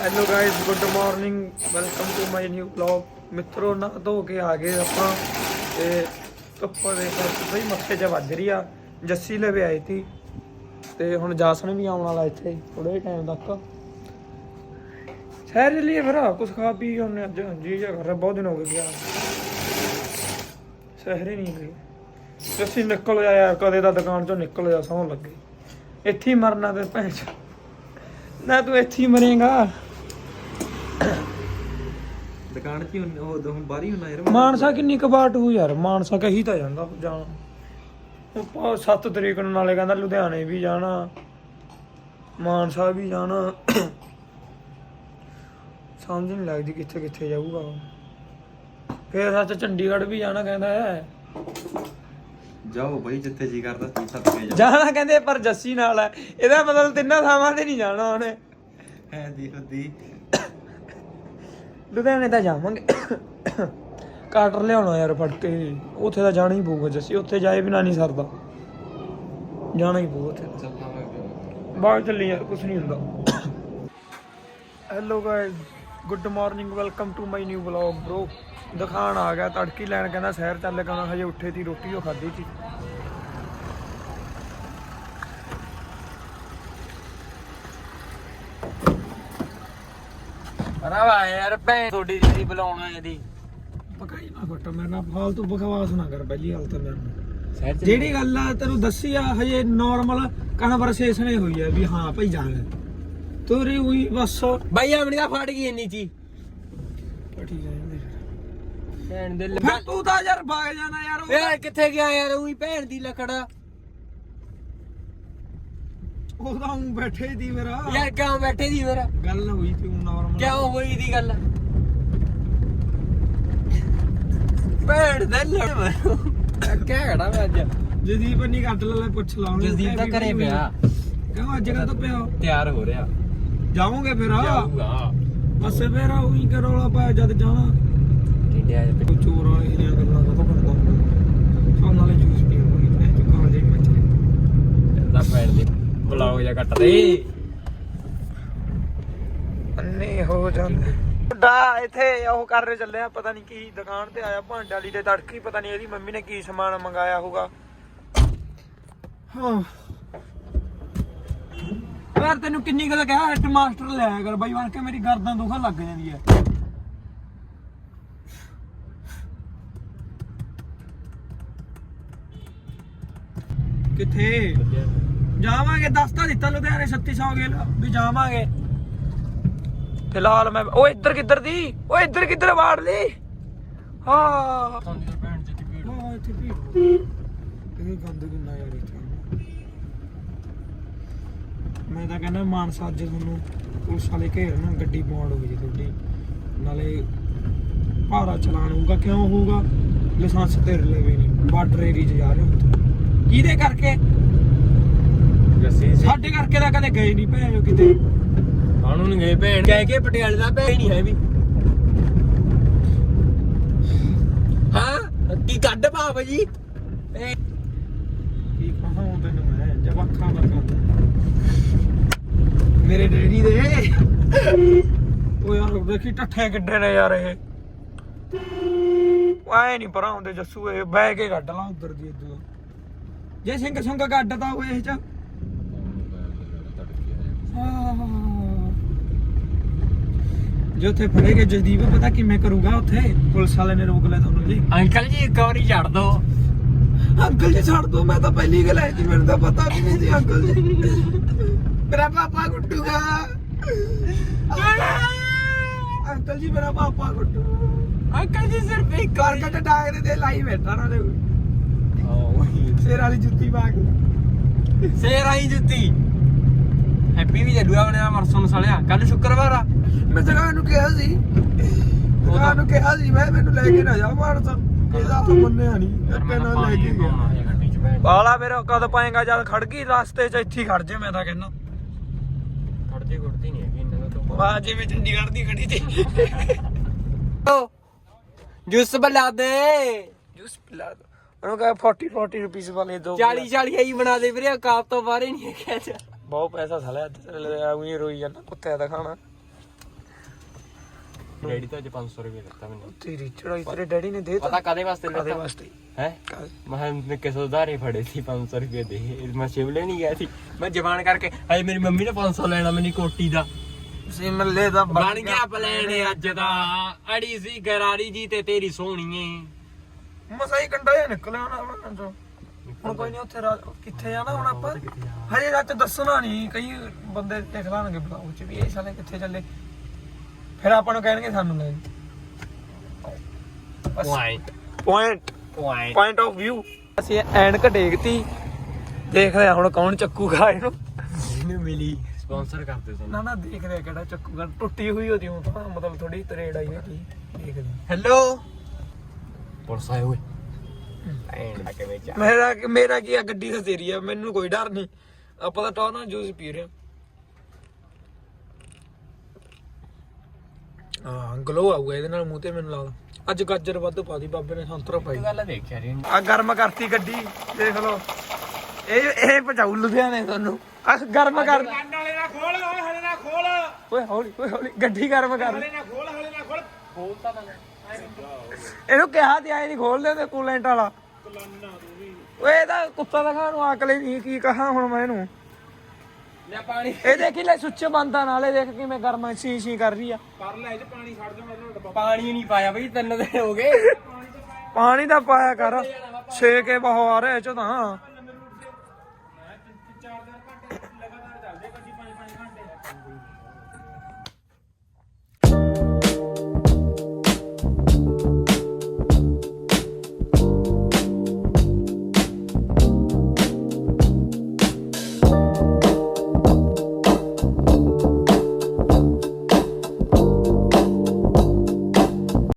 Hello guys good morning welcome to my new vlog ਮਿੱਤਰੋ ਨਾ ਧੋ ਕੇ ਆ ਗਏ ਆਪਾਂ ਤੇ ਧੁੱਪ ਦੇ ਕਰਕੇ ਬਈ ਮੱਥੇ 'ਚ ਵੱਜ ਰਹੀ ਆ ਜੱਸੀ ਲਵੇ ਆਈ ਤੀ ਤੇ ਹੁਣ ਜਾਸਨ ਵੀ ਆਉਣ ਵਾਲਾ ਇੱਥੇ ਥੋੜੇ ਟਾਈਮ ਤੱਕ ਸ਼ਹਿਰ ਲਈ ਫਿਰ ਕੁਝ ਖਾ ਪੀ ਕੇ ਉਹਨੇ ਅੱਜ ਜੀ ਜਾ ਕਰ ਰਿਹਾ ਬਹੁਤ ਦਿਨ ਹੋ ਗਏ ਗਿਆ ਸ਼ਹਿਰ ਹੀ ਨਹੀਂ ਗਏ ਜੱਸੀ ਨਿਕਲ ਜਾ ਯਾਰ ਕਦੇ ਤਾਂ ਦੁਕਾਨ ਚੋਂ ਨਿਕਲ ਜਾ ਸੌਂ ਲੱਗੇ ਇੱਥੇ ਹੀ ਮਰਨਾ ਤੇ ਭੈਣ ਚੋ। ਨਾ ਤੂੰ ਇੱਥੇ ਹੀ ਮਰੇਗਾ ਦੁਕਾਨ 'ਚ ਹੀ ਉਹ ਦੋ ਬਾਹਰ ਹੀ ਯਾਰ। ਮਾਨਸਾ ਕਿੰਨੀ ਕਬਾਟ ਹੋ ਯਾਰ ਮਾਨਸਾ ਕਹੀ ਤਾਂ ਜਾਂਦਾ ਜਾਣਾ। ਉਹ 7 ਤਰੀਕ ਨੂੰ ਨਾਲੇ ਕਹਿੰਦਾ ਲੁਧਿਆਣੇ ਵੀ ਜਾਣਾ ਮਾਨਸਾ ਵੀ ਜਾਣਾ। ਸਮਝ ਨਹੀਂ ਲੱਗਦੀ ਕਿੱਥੇ ਕਿੱਥੇ ਜਾਊਗਾ ਉਹ। ਫੇਰ ਸੱਚ ਚੰਡੀਗੜ੍ਹ ਵੀ ਜਾਣਾ ਕਹਿੰਦਾ ਹੈ। ਜਾਓ ਬਈ ਜਿੱਥੇ ਜੀ ਕਰਦਾ ਸੀ ਸੱਤ ਕੇ ਜਾਓ। ਜਾਣਾ ਕਹਿੰਦੇ ਪਰ ਜੱਸੀ ਨਾਲ ਹੈ ਇਹਦਾ ਮਤਲਬ ਤਿੰਨਾਂ ਥਾਵਾਂ ਤੇ ਨਹੀਂ ਜਾਣਾ ਉਹਨੇ। ਹੈ ਦੀ ਹੁੰਦੀ। ਲੁਧਿਆਣੇ ਤਾਂ ਜਾਵਾਂਗੇ। ਕਾਟਰ ਲਿਆਉਣਾ ਯਾਰ ਫੜ ਕੇ। ਉੱਥੇ ਤਾਂ ਜਾਣਾ ਹੀ ਪਊਗਾ ਜੱਸੀ। ਉੱਥੇ ਜਾਏ ਬਿਨਾ ਨਹੀਂ ਸਰਦਾ। ਜਾਣਾ ਹੀ ਪਊ ਉੱਥੇ। ਬਾਹਰ ਚੱਲੀ ਯਾਰ ਕੁਝ ਨਹੀਂ ਹੁੰਦਾ। Hello guys good morning welcome to my new vlog bro ਦਿਖਾਣ ਆ ਗਿਆ, ਤੜਕੀ ਲੈਣ ਕਹਿੰਦਾ ਸ਼ਹਿਰ ਚੱਲ ਕਹਿੰਦਾ ਹਜੇ ਉੱਠੇ ਤੀ ਰੋਟੀ, ਉਹ ਖਾਧੀ ਸੀ ਰਵਾ ਯਾਰ ਭੈਣ ਤੁਹਾਡੀ ਜਿਹੜੀ ਬੁਲਾਉਣਾ ਇਹਦੀ ਪਕਾਈ ਨਾ ਘਟ ਮੇਰੇ ਨਾਲ ਫਾਲਤੂ ਬਕਵਾਸ ਨਾ ਕਰ ਪਹਿਲੀ ਗੱਲ ਤਾਂ ਮੇਰੇ ਨਾਲ। ਸ਼ਹਿਰ ਜਿਹੜੀ ਗੱਲ। ਆ ਤੈਨੂੰ ਦੱਸੀ ਆ ਹਜੇ ਨਾਰਮਲ ਕਨਵਰਸੇਸ਼ਨ ਹੀ ਹੋਈ ਹੈ ਵੀ ਹਾਂ ਭਾਈ ਜਾਣਾ। ਤੋਰੀ ਹੋਈ ਬਸ। ਬਾਈ ਆਪਣੀ ਤਾਂ ਫੜ ਗਈ ਇੰਨੀ ਚੀ। ਠੀਕ ਹੈ ਜੀ। ਭੈਣ ਦੇ ਫਿਰ ਤੂੰ ਤਾਂ ਯਾਰ ਬਾਗ ਜਾਣਾ ਯਾਰ ਉਹ- ਯਾਰ ਕਿੱਥੇ ਗਿਆ ਯਾਰ ਉਹੀ ਭੈਣ ਦੀ ਲੱਕੜਾ ਉਹ ਤਾਂ ਉਂ ਬੈਠੇ ਦੀ ਮੇਰਾ। ਯਾਰ ਕਿਉਂ ਬੈਠੇ ਦੀ ਮੇਰਾ ਗੱਲ ਹੋਈ ਤੇ ਨਾਰਮਲ ਕਿਉਂ ਹੋਈ ਦੀ ਗੱਲ? ਭੈਣ ਦੇ ਲੜ ਕਿਆ ਖੜਾ ਮੈਂ ਅੱਜ। ਜਦੀਪ ਨਹੀਂ ਕੱਟ ਲੈ ਪੁੱਛ ਲਾ ਉਹਨੂੰ। ਜਸਦੀਪ ਤਾਂ ਘਰੇ ਪਿਆ। ਕਿਉਂ ਅੱਜ ਕਾ ਤਾਂ ਪਿਆ ਤਿਆਰ ਹੋ ਰਿਹਾ। ਜਾਓਗੇ ਫਿਰ ਜਾਊਗਾ। ਬਸ ਫਿਰ ਉਹੀ ਕਰੋਲਾ ਪਾਇਆ ਜਦ ਜਾਣਾ। ਟਿੰਡਿਆ ਜਿਹਾ ਕੋਈ ਚੋਰ ਵਾਲੇ ਦੀਆਂ ਗੱਲਾਂ ਕਦੋਂ ਕਰਦਾ ਚਾਹ ਨਾਲੇ ਜੂਸ ਪੀਣ ਕੋਈ ਮੈਂ ਕਾਲ ਜੇ ਮੱਚ ਦਾ ਭੈਣ ਦੀ। ਬੁਲਾਓ ਜਾਂ ਕੱਟ ਦੇ। ਅੰਨੇ ਹੋ ਜਾਂਦੇ। ਡਾ ਇੱਥੇ ਉਹ ਕਰ ਰਹੇ ਚੱਲੇ ਆ ਪਤਾ ਨਹੀਂ ਕੀ ਦੁਕਾਨ ਤੇ ਆਇਆ ਭਾਂਡੇ ਵਾਲੀ ਦੇ ਤੜਕੀ ਪਤਾ ਨਹੀਂ ਇਹਦੀ ਮੰਮੀ ਨੇ ਕੀ ਸਮਾਨ ਮੰਗਾਇਆ ਹੋਊਗਾ। ਹਾਂ। ਯਾਰ ਤੈਨੂੰ ਕਿੰਨੀ ਗੱਲ ਕਿਹਾ ਹੈਡ ਮਾਸਟਰ ਲਿਆਇਆ ਕਰ ਬਾਈ ਬਣ ਕੇ ਮੇਰੀ ਗਰਦਨ ਦੁਖਣ ਲੱਗ ਜਾਂਦੀ ਹੈ ਕਿੱਥੇ? ਜਾਵਾਂਗੇ ਦੱਸ ਤਾਂ ਦਿੱਤਾ ਲੁਧਿਆਣੇ 3600 ਗੇਲ ਵੀ ਜਾਵਾਂਗੇ। ਫਿਲਹਾਲ ਮੈਂ ਉਹ ਇੱਧਰ ਕਿੱਧਰ ਦੀ? ਉਹ ਇੱਧਰ ਕਿੱਧਰ ਵਾੜ ਲਈ ਹਾਂ। ਭੈਣ ਚ ਭੀੜ। ਹਾਂ ਇੱਥੇ ਭੀੜ। ਇਹ ਗੰਦ ਕਿੰਨਾ ਯਾਰ ਇੱਥੇ। ਮੈਂ ਤਾਂ ਕਹਿੰਦਾ ਮਾਨਸਾ ਅੱਜ ਤੁਹਾਨੂੰ ਪੁਲਿਸ ਵਾਲੇ ਘੇਰਨ ਗੱਡੀ ਬੌਂਡ ਹੋ ਗਈ ਜੀ ਤੁਹਾਡੀ। ਨਾਲੇ ਭਾਰਾ ਚਲਾਨ ਹੋਊਗਾ ਕਿਉਂ ਹੋਊਗਾ? ਲਾਇਸੈਂਸ ਤੇਰੇ ਲਵੇ ਨਹੀਂ ਬਾਰਡਰ ਏਰੀਆ 'ਚ ਜਾ ਰਹੇ ਹੋ। ਕਿਹਦੇ ਕਰਕੇ? ਜੱਸੀ ਸਾਡੇ ਕਰਕੇ ਤਾਂ ਕਦੇ ਗਏ ਨਹੀਂ ਭੈਣ ਕਿਤੇ। ਕਾਨੂੰਨ ਗਏ ਭੈਣ। ਕਹਿ ਕੇ ਪਟਿਆਲੇ ਦਾ ਭੈਣ ਨਹੀਂ ਹੈ ਵੀ। ਹਾਂ ਕੀ ਕੱਢ ਭਾਪ ਜੀ? ਕੀ ਕਹਾਂ ਤੈਨੂੰ ਮੈਂ? ਜਵਾਖਾਂ ਵਰਗਾ ਮੇਰੇ ਡੈਡੀ ਦੇ। ਉਹ ਯਾਰ ਦੇਖੀ ਟੱਠੇ ਕਿੱਡੇ ਨੇ ਯਾਰ ਇਹ। ਐ ਨਹੀਂ ਪਰਾਂ ਹੁੰਦੇ ਜੱਸੂ ਇਹ ਬਹਿ ਕੇ ਕੱਢ ਲਾ ਉਧਰ ਦੀ ਇਦੋਂ ਜੇ ਸਿੰਘ ਸੰਗ ਕੱਢਦਾ ਉਹ ਇਹ ਚ। ਜੇ ਉੱਥੇ ਫੜੇਗੇ ਜਸਦੀਪ ਪਤਾ ਕਿਵੇਂ ਕਰੂਗਾ ਉੱਥੇ? ਪੁਲਿਸ ਵਾਲੇ ਨੇ ਰੋਕ ਲਿਆ ਤੁਹਾਨੂੰ ਜੀ। ਅੰਕਲ ਜੀ ਇੱਕ ਵਾਰੀ ਛੱਡ ਦੋ। ਅੰਕਲ ਜੀ ਛੱਡ ਦੋ ਮੈਂ ਤਾਂ ਪਹਿਲੀ ਗੱਲ ਹੈ ਜੀ ਮੈਨੂੰ ਤਾਂ ਪਤਾ ਵੀ ਨਹੀਂ ਸੀ ਅੰਕਲ ਜੀ। ਮੇਰਾ ਪਾਪਾ ਕੁੱਟੂਗਾ। ਅੰਕਲ ਜੀ ਮੇਰਾ ਪਾਪਾ ਕੁੱਟੂ। ਅੰਕਲ ਜੀ ਸਿਰਫ ਇੱਕ ਕਾਰਕਟ ਡਾਂਗ ਦੇ ਲਾਈ ਬੈਠਾ ਨਾ ਦੇ ਸਿਰ ਵਾਲੀ ਜੁੱਤੀ ਪਾ ਕੇ। ਸੇਰ ਆਈ ਜੁੱਤੀ। ਹੈਪੀ ਵੀ ਜੱਡੂਆ ਬਣਿਆ ਮਰਸੋਂ ਸਾਲਿਆ ਕੱਲ ਸ਼ੁੱਕਰਵਾਰ ਆ। ਮੈਂ ਦੁਕਾਨ ਨੂੰ ਕਿਹਾ ਸੀ। ਦੁਕਾਨ ਨੂੰ ਕਿਹਾ ਸੀ ਮੈਂ ਮੈਨੂੰ ਲੈ ਕੇ ਨਾ ਜਾ ਮਾਰਸਾ ਇਹਦਾ ਤਾਂ ਮੰਨਿਆ ਨਹੀਂ ਅੱਗੇ ਨਾਲ ਲੈ ਕੇ ਗਿਆ। ਬਾਲਾ ਫਿਰ ਕਦ ਪਾਏਗਾ ਜਦ ਖੜ ਗਈ ਰਸਤੇ 'ਚ ਇੱਥੇ ਹੀ ਖੜ ਜੇ ਮੈਂ ਤਾਂ ਕਹਿੰਦਾ। ਖੜਦੀ ਖੜਦੀ ਨਹੀਂ ਹੈਗੀ ਇਹਨਾਂ ਦਾ ਵਾਹ ਜਿਵੇਂ ਚੰਡੀਗੜ੍ਹ ਦੀ ਖੜੀ ਤੇ ਤੋਂ ਜੂਸ ਬਣਾ ਦੇ। ਜੂਸ ਪਿਲਾ ਦੋ। ਉਹਨੂੰ ਕਹੇ 40 40 ਰੁਪਏ ਵਾਲੇ ਦੋ 40 40 ਆਈ ਬਣਾ ਦੇ ਵੀਰੇ ਕਾਪ ਤੋਂ ਬਾਹਰ ਹੀ ਨਹੀਂ ਹੈ ਬਹੁਤ ਪੈਸਾ ਸਾਲਿਆ ਉਹੀ ਰੋਈ ਜਾਂਦਾ ਕੁੱਤੇ ਦਾ ਖਾਣਾ। ਡੈਡੀ ਤਾਂ ਅੱਜ 500 ਰੁਪਏ ਦਿੱਤਾ ਮੈਨੂੰ। ਤੇਰੀ ਚੜਾਈ ਤੇਰੇ ਡੈਡੀ ਨੇ ਦੇ ਪਤਾ ਕਾਦੇ ਵਾਸਤੇ ਕਾਦੇ ਦਿੱਤਾ ਵਾਸਤੇ? ਹੈ? ਮੈਂ ਕਿਸੇ ਉਧਾਰੇ ਫੜੇ ਸੀ 500 ਰੁਪਏ ਦੇ। ਮੈਂ ਸ਼ਿਮਲੇ ਨਹੀਂ ਗਿਆ ਸੀ। ਮੈਂ ਜਵਾਨ ਕਰਕੇ ਅਜੇ ਮੇਰੀ ਮੰਮੀ ਨੇ 500 ਲੈਣਾ ਮੈਨੂੰ ਕੋਟੀ ਦਾ। ਸਿਮਲੇ ਦਾ ਬਣ ਗਿਆ ਪਲਾਨ ਅੱਜ ਦਾ। ਅੜੀ ਸੀ ਗਰਾਰੀ ਜੀ ਤੇ ਤੇਰੀ ਸੋਹਣੀਏ ਮਸਾ ਹੀ ਕੰਡਾ ਨਿਕਲਿਆ ਨਾ ਉਹਨਾਂ ਚੋਂ ਹੁਣ ਕੋਈ ਨਹੀਂ ਉੱਥੇ ਰਾ- ਕਿੱਥੇ ਜਾਣਾ ਹੁਣ ਆਪਾਂ? ਹਜੇ ਰਾਤ ਦੱਸਣਾ ਨਹੀਂ ਕਈ ਬੰਦੇ ਦੇਖ ਲਾਣਗੇ ਬਲਾਉ ਚ ਵੀ ਇਹ ਸਾਲੇ ਕਿੱਥੇ ਚੱਲੇ। ਫਿਰ ਆਪਾਂ ਨੂੰ ਕਹਿਣਗੇ ਸਾਨੂੰ ਲੈ। Point point point point of View ਅਸੀਂ ਐਨਕ ਡੇਗਤੀ। ਹੁਣ ਕੌਣ ਚੱਕੂਗਾ ਇਹਨੂੰ। ਜਿਹਨੂੰ ਮਿਲੀ ਸਪਾਂਸਰ ਕਰਦੇ ਸਨ। ਨਾ ਨਾ ਦੇਖ ਰਿਹਾ ਕਿਹੜਾ ਚੱਕੂਗਾ। ਟੁੱਟੀ ਹੋਈ ਉਹਦੀ ਹੁਣ ਤਾਂ ਮਤਲਬ ਥੋੜੀ ਤਰੇੜ ਆਈ ਹੋਈ। ਦੇਖਦੇ ਹੈਲੋ ਪੁਲਿਸ ਆਏ ਹੋਏ। ਮੇਰਾ ਮੇਰਾ ਕੀ ਆ ਗੱਡੀ ਤਾਂ ਤੇਰੀ ਆ ਮੈਨੂੰ ਕੋਈ ਡਰ ਨਹੀਂ। ਆਪਾਂ ਤਾਂ ਟੌਰ ਨਾਲ ਜੂਸ ਪੀ ਰਹੇ ਆ ਹਾਂ ਗਲੋ ਆਊਗਾ ਇਹਦੇ ਨਾਲ ਮੂੰਹ ਤੇ ਮੈਨੂੰ ਲੱਗਦਾ। ਅੱਜ ਗਾਜਰ ਵੱਧ ਪਾ ਦੀ ਬਾਬੇ ਨੇ ਸੰਤਰਾ ਪਾਈ। ਗੱਲ ਦੇਖਿਆ ਰੀ ਆ ਗਰਮ ਕਰਤੀ ਗੱਡੀ ਦੇਖ ਲਓ। ਇਹ ਇਹ ਪਚਾਉ ਲੁਧਿਆਣੇ ਤੁਹਾਨੂੰ ਆ ਗਰਮ ਕਰ ਨਾਲੇ ਨਾ ਖੋਲ ਓਏ ਹਲੇ ਨਾ ਖੋਲ। ਓਏ ਹੌਲੀ ਓਏ ਹੌਲੀ ਗੱਡੀ ਗਰਮ ਕਰ। ਹਲੇ ਨਾ ਖੋਲ ਹਲੇ ਨਾ ਖੋਲ। ਬੋਲਤਾ ਤਾਂ ਇਹਨੂੰ ਕਿਹਾ ਤੇ ਆਏ ਨਹੀਂ ਖੋਲਦੇ ਤੇ ਕੂਲੈਂਟ ਵਾਲਾ। ਓਏ ਇਹਦਾ ਕੁੱਤਾ ਦਾ ਖਾਣ ਨੂੰ ਅਕਲ ਹੀ ਨਹੀਂ ਕੀ ਕਹਾ ਹੁਣ ਮੈਂ ਇਹਨੂੰ। ਲੈ ਪਾਣੀ। ਇਹ ਦੇਖੀ ਲੈ ਸੁੱਚ ਬੰਦਾ ਨਾਲੇ ਦੇਖ ਕਿਵੇਂ ਗਰਮ ਸੀ ਸੀ ਕਰ ਰਹੀ ਆ। ਕਰ ਲੈ ਇਹ ਚ ਪਾਣੀ ਛੱਡ ਦੇ ਮੈਨੂੰ ਡੱਬਾ। ਪਾਣੀ ਨਹੀਂ ਪਾਇਆ ਬਈ ਤਿੰਨ ਦਿਨ ਹੋ ਗਏ। ਪਾਣੀ ਦਾ ਪਾਇਆ ਕਰ ਛੇ ਕੇ ਬਹੁ ਆ ਰਿਹਾ ਇਹ ਚ ਤਾਂ।